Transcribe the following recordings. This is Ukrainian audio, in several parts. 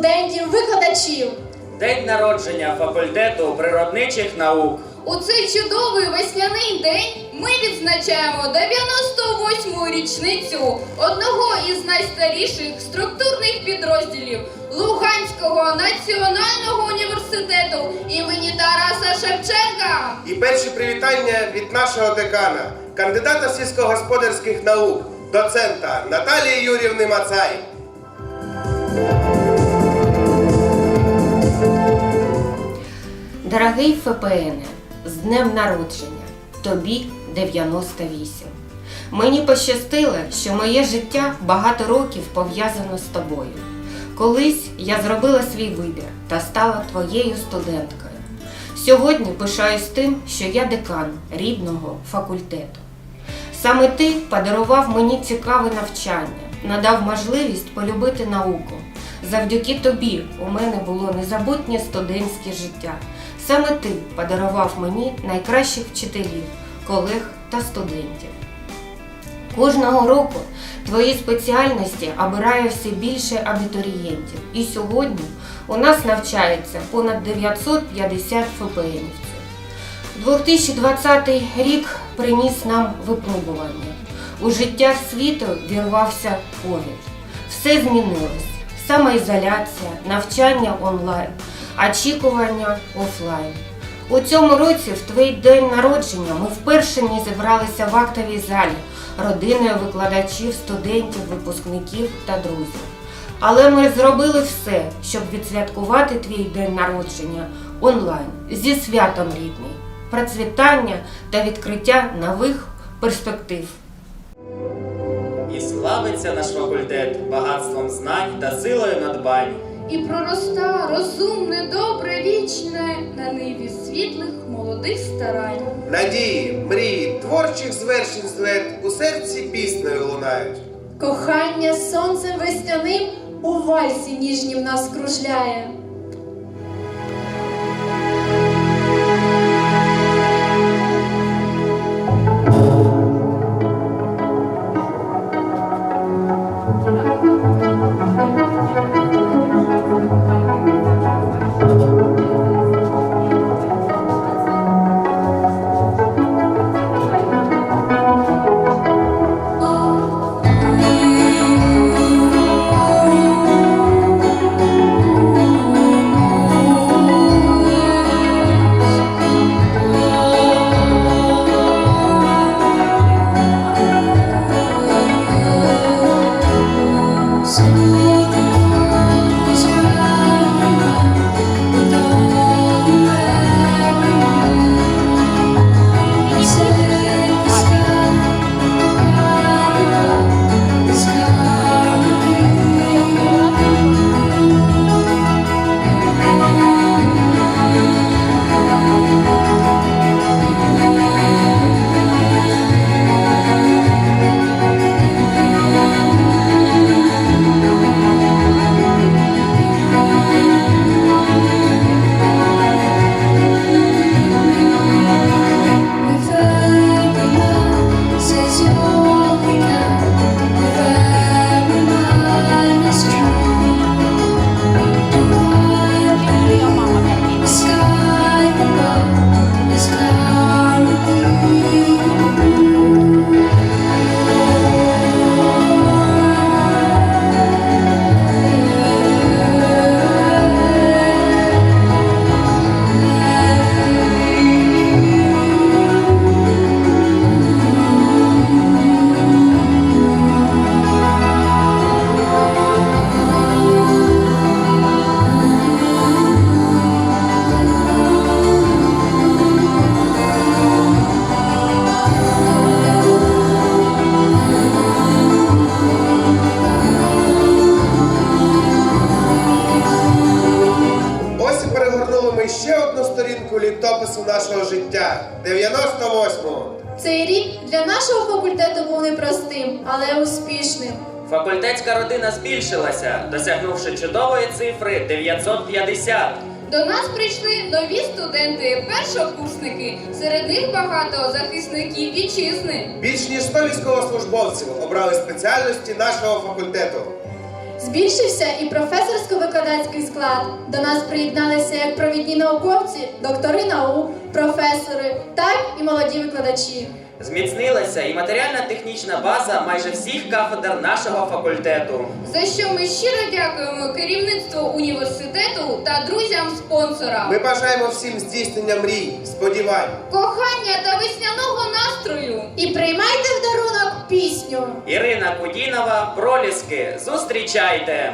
студентів, викладачів. День народження факультету природничих наук. У цей чудовий весняний день ми відзначаємо 98-му річницю одного із найстаріших структурних підрозділів Луганського національного університету імені Тараса Шевченка. І перші привітання від нашого декана, кандидата сільськогосподарських наук, доцента Наталії Юрівни Мацай. Дорогий ФПН, з днем народження, тобі 98. Мені пощастило, що моє життя багато років пов'язано з тобою. Колись я зробила свій вибір та стала твоєю студенткою. Сьогодні пишаюсь тим, що я декан рідного факультету. Саме ти подарував мені цікаве навчання, надав можливість полюбити науку. Завдяки тобі у мене було незабутнє студентське життя. Саме ти подарував мені найкращих вчителів, колег та студентів. Кожного року твої спеціальності обирає все більше абітурієнтів. І сьогодні у нас навчається понад 950 ФПНівців. 2020 рік приніс нам випробування. У життя світу вірвався ковід. Все змінилось. Самоізоляція, навчання онлайн, очікування офлайн. У цьому році, в твій день народження, ми вперше не зібралися в актовій залі родиною викладачів, студентів, випускників та друзів. Але ми зробили все, щоб відсвяткувати твій день народження онлайн зі святом рідний, процвітання та відкриття нових перспектив. І славиться наш факультет багатством знань та силою надбань. І пророста розумне, добре, вічне на ниві світлих молодих старань. Надії, мрії, творчих звершень злет у серці піснею лунають. Кохання сонцем весняним у вальсі ніжнім нас кружляє. Ось Факультетська родина збільшилася, досягнувши чудової цифри 950. До нас прийшли нові студенти, першокурсники. Серед них багато захисників вітчизни. Більш ніж 100 військовослужбовців обрали спеціальності нашого факультету. Збільшився і професорсько-викладацький склад. До нас приєдналися як провідні науковці, доктори наук, професори, так і молоді викладачі. Зміцнилася і матеріальна-технічна база майже всіх кафедр нашого факультету. За що ми щиро дякуємо керівництву університету та друзям-спонсорам. Ми бажаємо всім здійснення мрій, сподівань. Кохання та весняного настрою. І приймайте в дарунок пісню. Ірина Кудінова, проліски. Зустрічайте!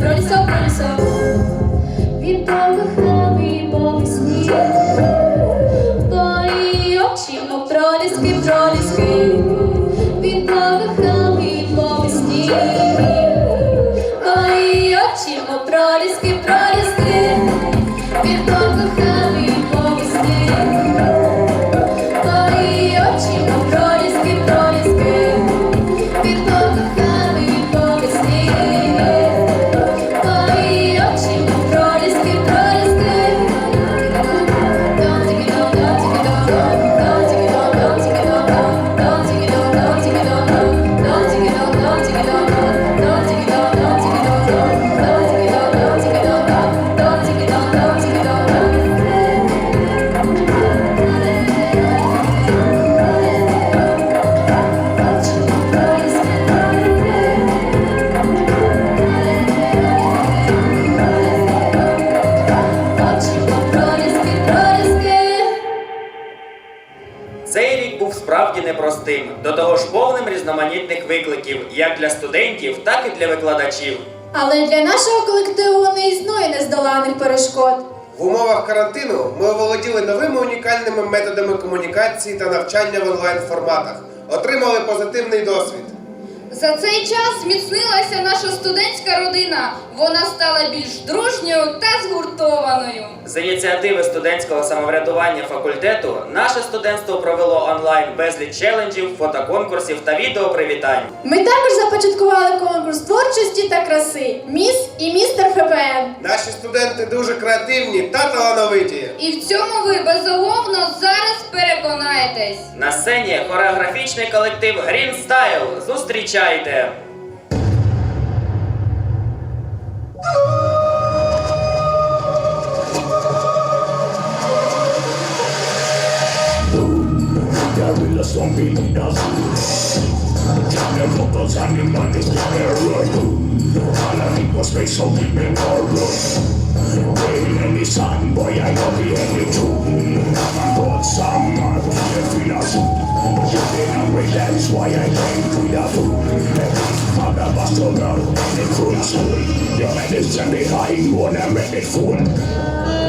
пролісав, пролісав, він довго храбрі по весні, бої очі, ну проліски, проліски. Викликів, як для студентів, так і для викладачів. Але для нашого колективу не існує нездоланих перешкод. В умовах карантину ми оволоділи новими унікальними методами комунікації та навчання в онлайн-форматах. Отримали позитивний досвід. За цей час зміцнилася наша студентська родина. Вона стала більш дружньою та згуртованою. З ініціативи студентського самоврядування факультету наше студентство провело онлайн безліч челенджів, фотоконкурсів та відеопривітань. Ми також започаткували конкурс творчості та краси Міс і містер ФПН. Наші студенти дуже креативні та талановиті. І в цьому ви безумовно зараз переконаєтесь. На сцені хореографічний колектив Green Style. Зустрічайте! some people does. Jamming vocals and the man is All I need was based on the mirror. Rain and the sun, boy, I love the every tune. I'm brought some art to the philosophy. You didn't that's why I came for the food. Every father was to go in the fruit. Your medicine behind wanna make it full.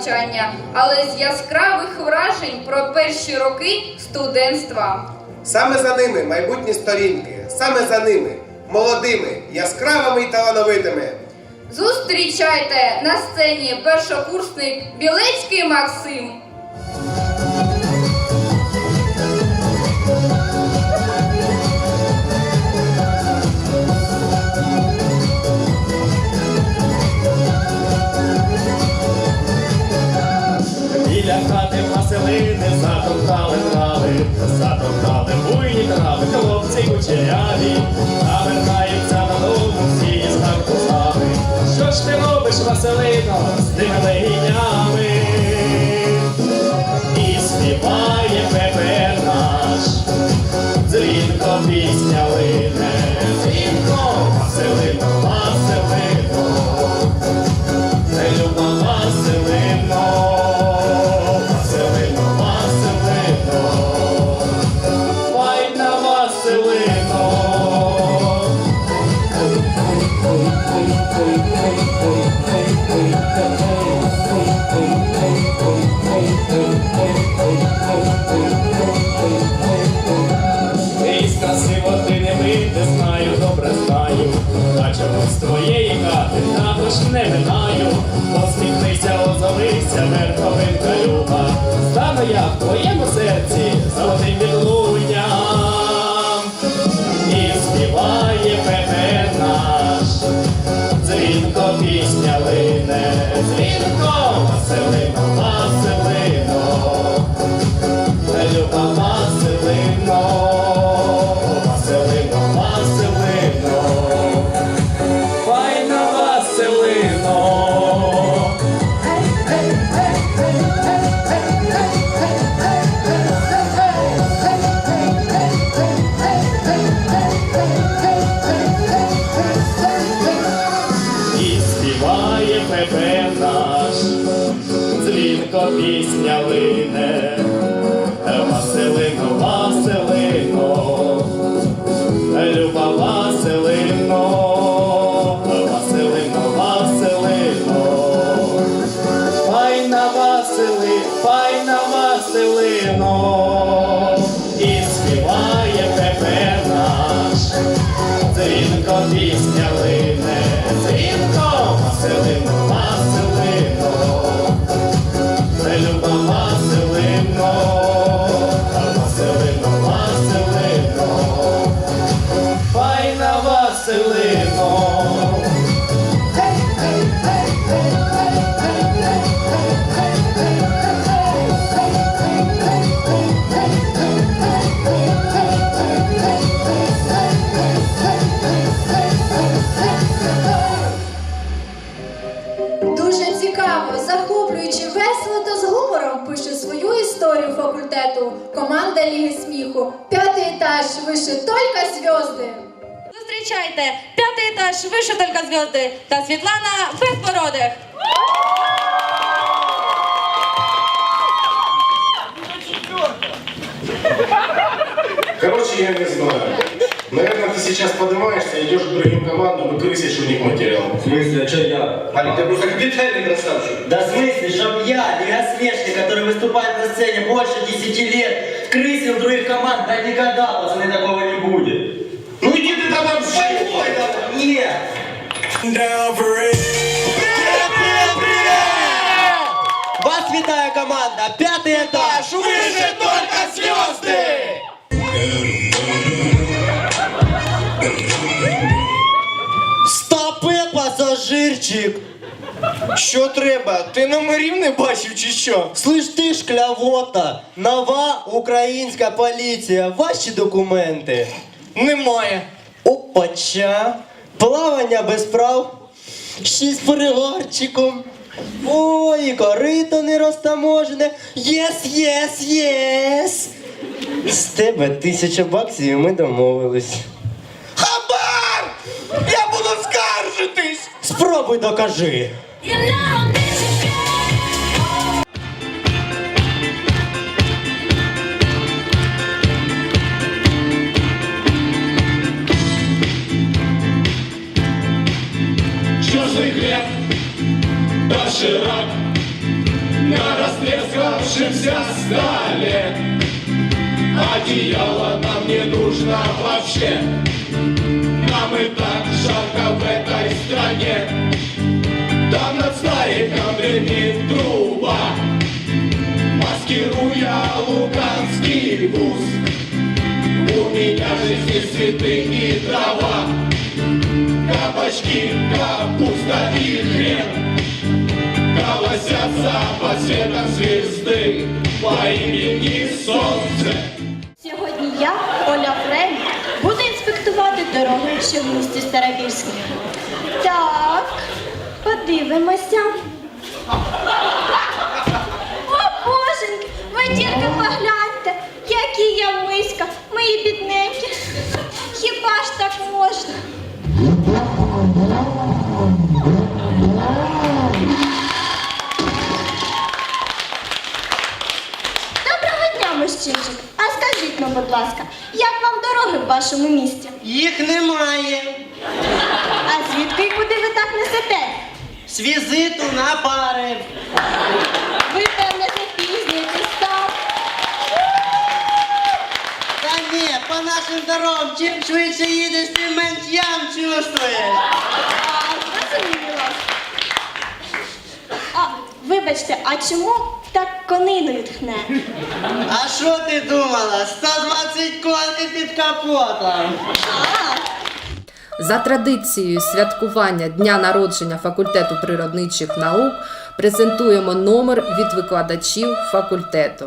Навчання, але з яскравих вражень про перші роки студентства. Саме за ними майбутні сторінки, саме за ними молодими, яскравими і талановитими. Зустрічайте на сцені першокурсник Білецький Максим. Затоптали трави, затоптали буйні трави, хлопці кучеряві, а вертаються додому всі з слави. Що ж ти робиш, Василино, з тими легінями? Озовися, верховинка люба. Стану я в твоєму серці зв'язки та Світлана Безбородих. Короче, я не знаю. Наверное, ты сейчас поднимаешься, идешь к другим командам и крысишь у них материал. В смысле, а что я? Валик, ты просто капитальный красавчик. Да в смысле, чтоб я, лигосмешник, который выступает на сцене больше 10 лет, крысил других команд, да никогда, пацаны, такого не будет. Ну иди ты тогда в нет! Вас вітає команда, п'ятий етаж, вище только звезды! Стопи, пасажирчик! Що треба? Ти номерів не бачив чи що? Слиш ти ж клявота, нова українська поліція. Ваші документи? Немає. Опача. Плавання без прав. Ще з перегарчиком. Ой, корито не розтаможене. Єс, єс, єс. З тебе тисяча баксів і ми домовились. Хабар! Я буду скаржитись! Спробуй докажи. Доширак на растрескавшемся столе. Одеяло нам не нужно вообще, нам и так жарко в этой стране. Там над стариком дымит труба, маскируя луганский вуз. У меня же здесь цветы и трава, кабачки, капуста и хрен Колосятся под светом звезды по имени Солнце. Сьогодні я, Оля Фрейм, буду інспектувати дороги, що в місті Старобільську. Так, подивимося. О, боженьки, ви тільки погляньте, які я миська, мої бідненькі. Хіба ж так можна? Доброго. А скажіть, ну, будь ласка, як вам дороги в вашому місті? Їх немає. А звідки і куди ви так несете? З візиту на пари. Ви, певне, запізнюєтесь, так? Та ні, по нашим дорогам, чим швидше їдеш, тим менш ям чувствуєш. А, зрозуміло. А, вибачте, а чому кониною тхне? А що ти думала? 120 коней під капотом. За традицією святкування дня народження факультету природничих наук презентуємо номер від викладачів факультету.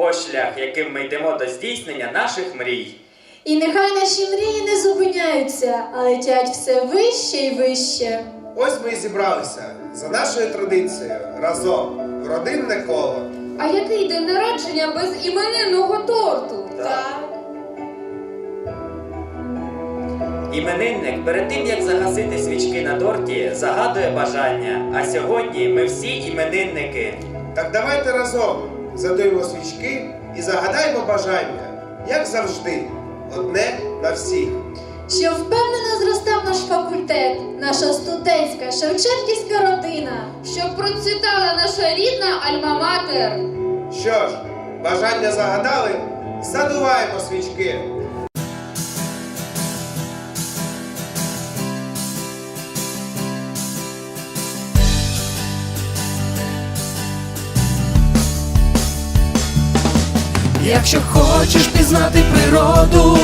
Ось шлях, яким ми йдемо до здійснення наших мрій. І нехай наші мрії не зупиняються, а летять все вище і вище. Ось ми і зібралися за нашою традицією разом в родинне коло. А який день народження без іменинного торту? Так. Іменинник перед тим як загасити свічки на торті, загадує бажання. А сьогодні ми всі іменинники. Так давайте разом задуємо свічки і загадаємо бажання, як завжди, одне на всіх. Що впевнено зростав наш факультет, наша студентська шевченківська родина. Щоб процвітала наша рідна альма-матер. Що ж, бажання загадали, задуваємо свічки. Якщо хочеш пізнати природу,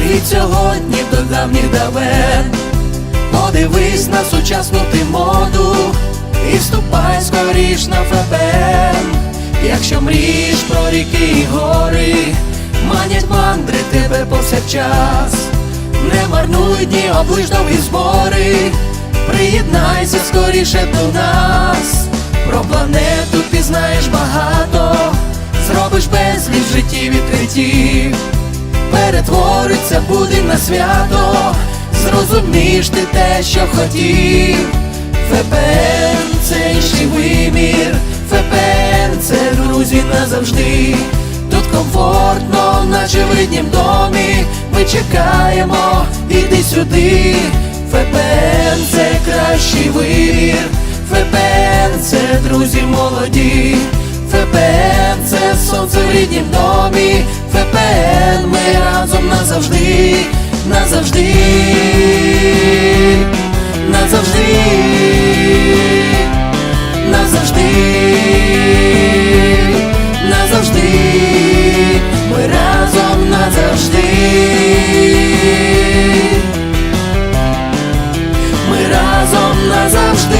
від сьогодні до давніх давен. Подивись на сучасну ти моду і вступай скоріш на ФБН. Якщо мрієш про ріки і гори, манять мандри тебе повсякчас. Не марнуй дні, облиш довгі збори, приєднайся скоріше до нас. Про планету ти знаєш багато, зробиш безліч житті відкриттів перетвориться будинок на свято, зрозумієш ти те, що хотів. ФПН це інший вимір, ФПН це друзі назавжди. Тут комфортно, наче в ріднім домі. Ми чекаємо, іди сюди. ФПН це кращий вибір, ФПН це друзі молоді. ФПН це сонце в ріднім домі, ФПН ми разом назавжди, назавжди, назавжди, назавжди, назавжди, ми разом назавжди. Ми разом назавжди.